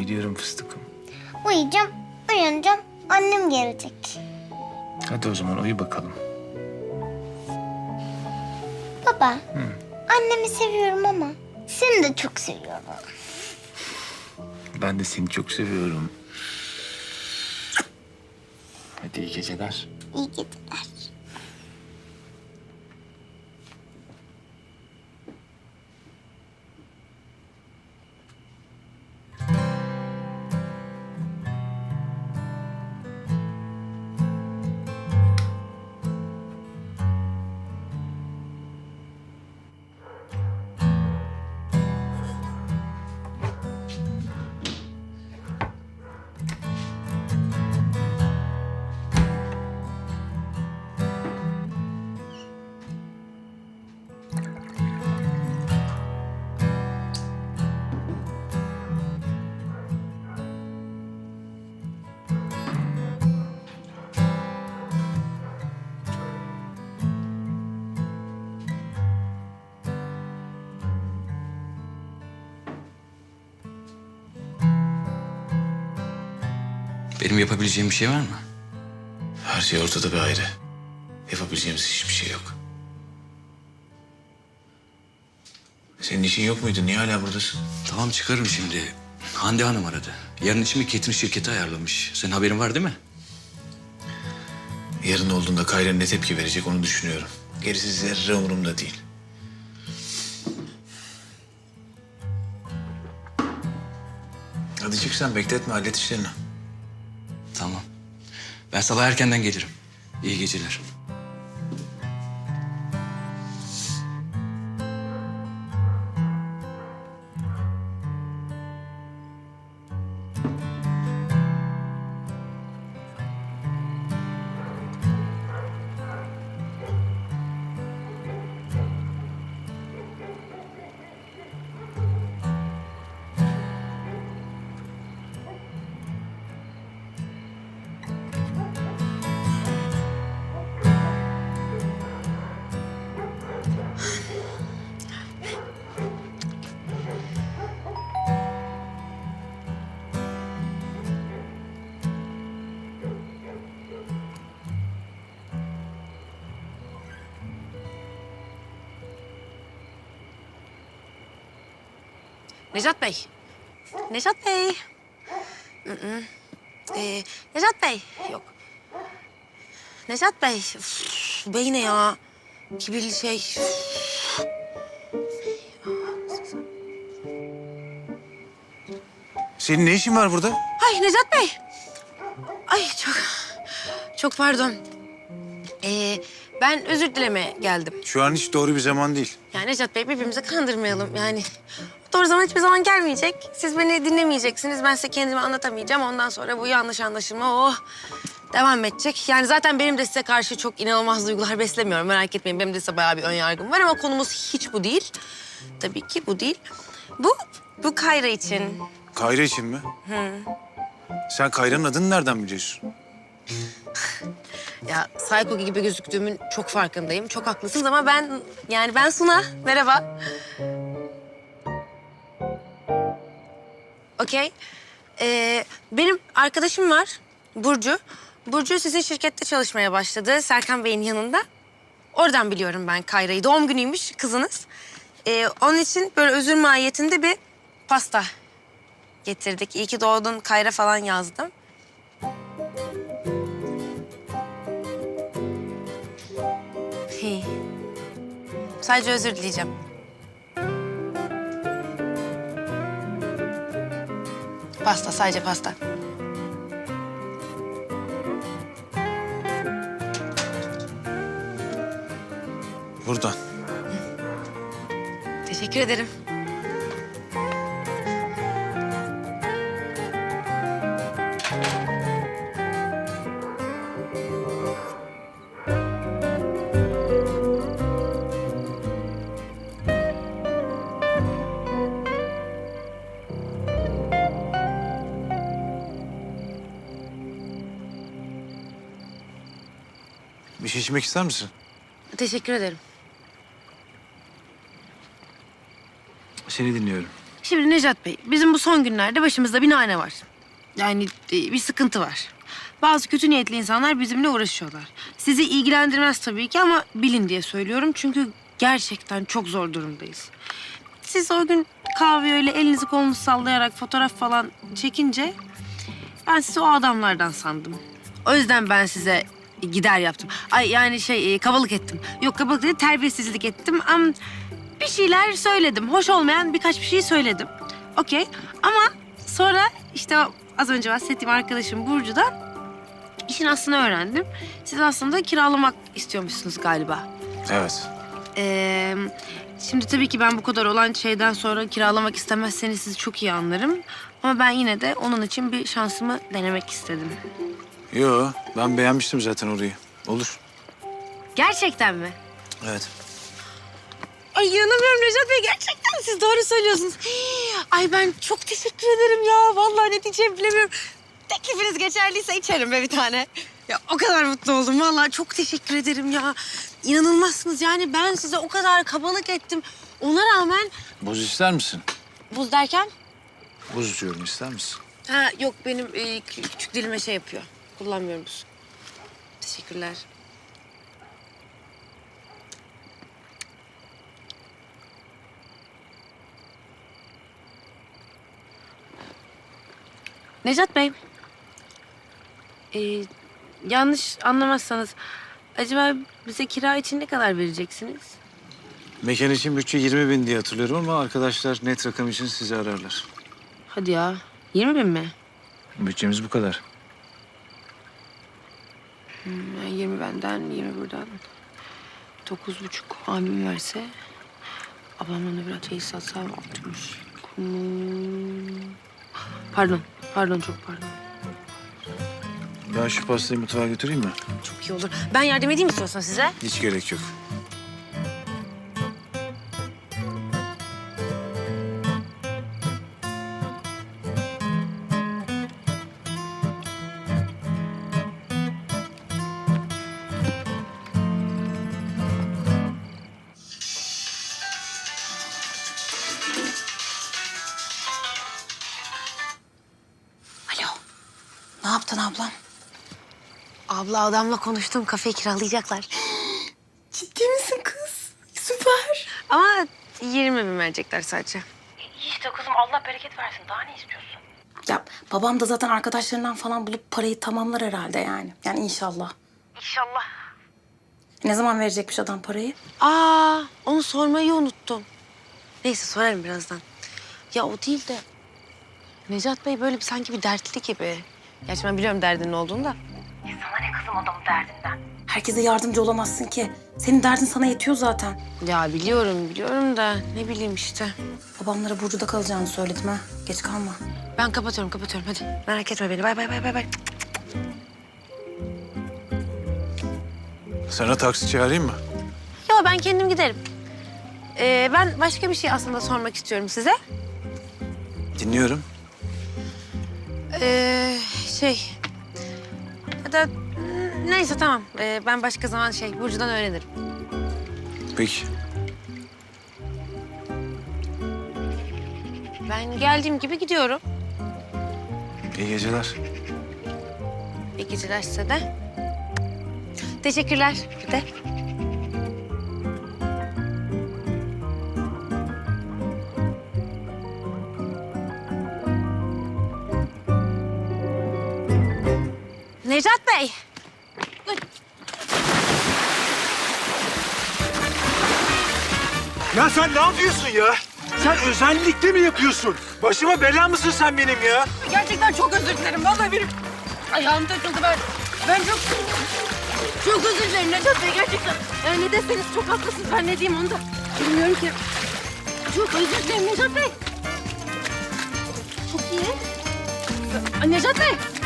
Biliyorum fıstıkım. Uyuyacağım, uyanacağım. Annem gelecek. Hadi o zaman uyu bakalım. Baba, annemi seviyorum ama seni de çok seviyorum. Ben de seni çok seviyorum. Hadi iyi geceler. İyi geceler. Benim yapabileceğim bir şey var mı? Her şey ortada be ayrı. Yapabileceğimiz hiçbir şey yok. Senin işin yok muydu? Niye hala buradasın? Tamam çıkarım şimdi. Hande Hanım aradı. Yarın için bir catering şirketi ayarlamış. Senin haberin var değil mi? Yarın olduğunda Kayra ne tepki verecek onu düşünüyorum. Gerisi zerre umurumda değil. Hadi çık sen bekletme hallet işlerini. Ben sabah erkenden gelirim. İyi geceler. Necat Bey. Necat Bey. Mm-mm. Ee, Necat Bey. Yok. Necat Bey. Üf, bey ne ya? Kibirli şey. Senin ne işin var burada? Ay Necat Bey. Ay çok çok pardon. Ee, ben özür dilemeye geldim. Şu an hiç doğru bir zaman değil. Yani Necat Bey birbirimizi kandırmayalım. Yani doğru zaman hiçbir zaman gelmeyecek. Siz beni dinlemeyeceksiniz. Ben size kendimi anlatamayacağım. Ondan sonra bu yanlış anlaşılma o devam edecek. Yani zaten benim de size karşı çok inanılmaz duygular beslemiyorum. Merak etmeyin benim de size bayağı bir ön yargım var ama konumuz hiç bu değil. Tabii ki bu değil. Bu, bu Kayra için. Kayra için mi? Sen Kayra'nın adını nereden biliyorsun? Ya psycho gibi gözüktüğümün çok farkındayım. Çok haklısınız ama ben yani ben Suna. Merhaba. Okey. Ee, benim arkadaşım var Burcu. Burcu sizin şirkette çalışmaya başladı Serkan Bey'in yanında. Oradan biliyorum ben Kayra'yı. Doğum günüymüş kızınız. Ee, onun için böyle özür mahiyetinde bir pasta getirdik. İyi ki doğdun Kayra falan yazdım. Sadece özür dileyeceğim. Pasta, sadece pasta. Buradan. Teşekkür ederim. Bir şey içmek ister misin? Teşekkür ederim. Seni dinliyorum. Şimdi Necat Bey, bizim bu son günlerde başımızda bir nane var. Yani e, bir sıkıntı var. Bazı kötü niyetli insanlar bizimle uğraşıyorlar. Sizi ilgilendirmez tabii ki ama bilin diye söylüyorum. Çünkü gerçekten çok zor durumdayız. Siz o gün kahve öyle elinizi kolunuzu sallayarak fotoğraf falan çekince... ...ben sizi o adamlardan sandım. O yüzden ben size gider yaptım. Ay yani şey e, kabalık ettim. Yok kabalık değil terbiyesizlik ettim. Ama bir şeyler söyledim. Hoş olmayan birkaç bir şey söyledim. Okey ama sonra işte o az önce bahsettiğim arkadaşım Burcu'dan işin aslını öğrendim. Siz aslında kiralamak istiyormuşsunuz galiba. Evet. Ee, şimdi tabii ki ben bu kadar olan şeyden sonra kiralamak istemezseniz sizi çok iyi anlarım. Ama ben yine de onun için bir şansımı denemek istedim. Yo ben beğenmiştim zaten orayı. Olur. Gerçekten mi? Evet. Ay inanamıyorum Recep Bey. Gerçekten siz doğru söylüyorsunuz. Hii, Ay ben çok teşekkür ederim ya. Vallahi ne diyeceğimi bilemiyorum. Teklifiniz geçerliyse içerim be bir tane. Ya o kadar mutlu oldum. Vallahi çok teşekkür ederim ya. İnanılmazsınız yani ben size o kadar kabalık ettim. Ona rağmen Buz ister misin? buz derken? Buz içiyorum ister misin? Ha yok benim e, kü- küçük dilime şey yapıyor. Kullanmıyorum. Teşekkürler. Necat Bey. e, yanlış anlamazsanız acaba bize kira için ne kadar vereceksiniz? Mekan için bütçe 20 bin diye hatırlıyorum ama arkadaşlar net rakam için sizi ararlar. Hadi ya. 20 bin mi? Bütçemiz bu kadar. Yani 20 benden, 20 buradan. Dokuz buçuk abim verse... Ablamdan da biraz şey satsam 60. Hmm. Pardon, pardon çok pardon. Ben şu pastayı mutfağa götüreyim mi? Çok iyi olur. Ben yardım edeyim istiyorsan size. Hiç gerek yok. Abla adamla konuştum. Kafeyi kiralayacaklar. Ciddi misin kız? Süper. Ama 20 bin verecekler sadece. İşte kızım Allah bereket versin. Daha ne istiyorsun? Ya babam da zaten arkadaşlarından falan bulup parayı tamamlar herhalde yani. Yani inşallah. İnşallah. Ne zaman verecekmiş adam parayı? Aa, onu sormayı unuttum. Neyse sorarım birazdan. Ya o değil de... Necat Bey böyle bir, sanki bir dertli gibi. Gerçi ben biliyorum derdinin olduğunu da. Herkese yardımcı olamazsın ki. Senin derdin sana yetiyor zaten. Ya biliyorum, biliyorum da ne bileyim işte. Babamlara Burcu'da kalacağını söyledim ha. Geç kalma. Ben kapatıyorum, kapatıyorum. Hadi merak etme beni. Bay bay bay bay bay. Sana taksi çağırayım mı? Yo ben kendim giderim. Ee, ben başka bir şey aslında sormak istiyorum size. Dinliyorum. Ee, şey... Ya da neyse tamam. Ee, ben başka zaman şey Burcu'dan öğrenirim. Peki. Ben geldiğim gibi gidiyorum. İyi geceler. İyi geceler size de. Teşekkürler. Bir de. Necat Bey. Ya sen ne yapıyorsun ya? Sen özellikle mi yapıyorsun? Başıma bela mısın sen benim ya? Gerçekten çok özür dilerim. Vallahi benim ayağım takıldı ben. Ben çok çok özür dilerim Necat Bey gerçekten. Yani ne deseniz çok haklısınız. Ben ne diyeyim onu da bilmiyorum ki. Çok özür dilerim Necat Bey. Çok iyi. Necat Bey.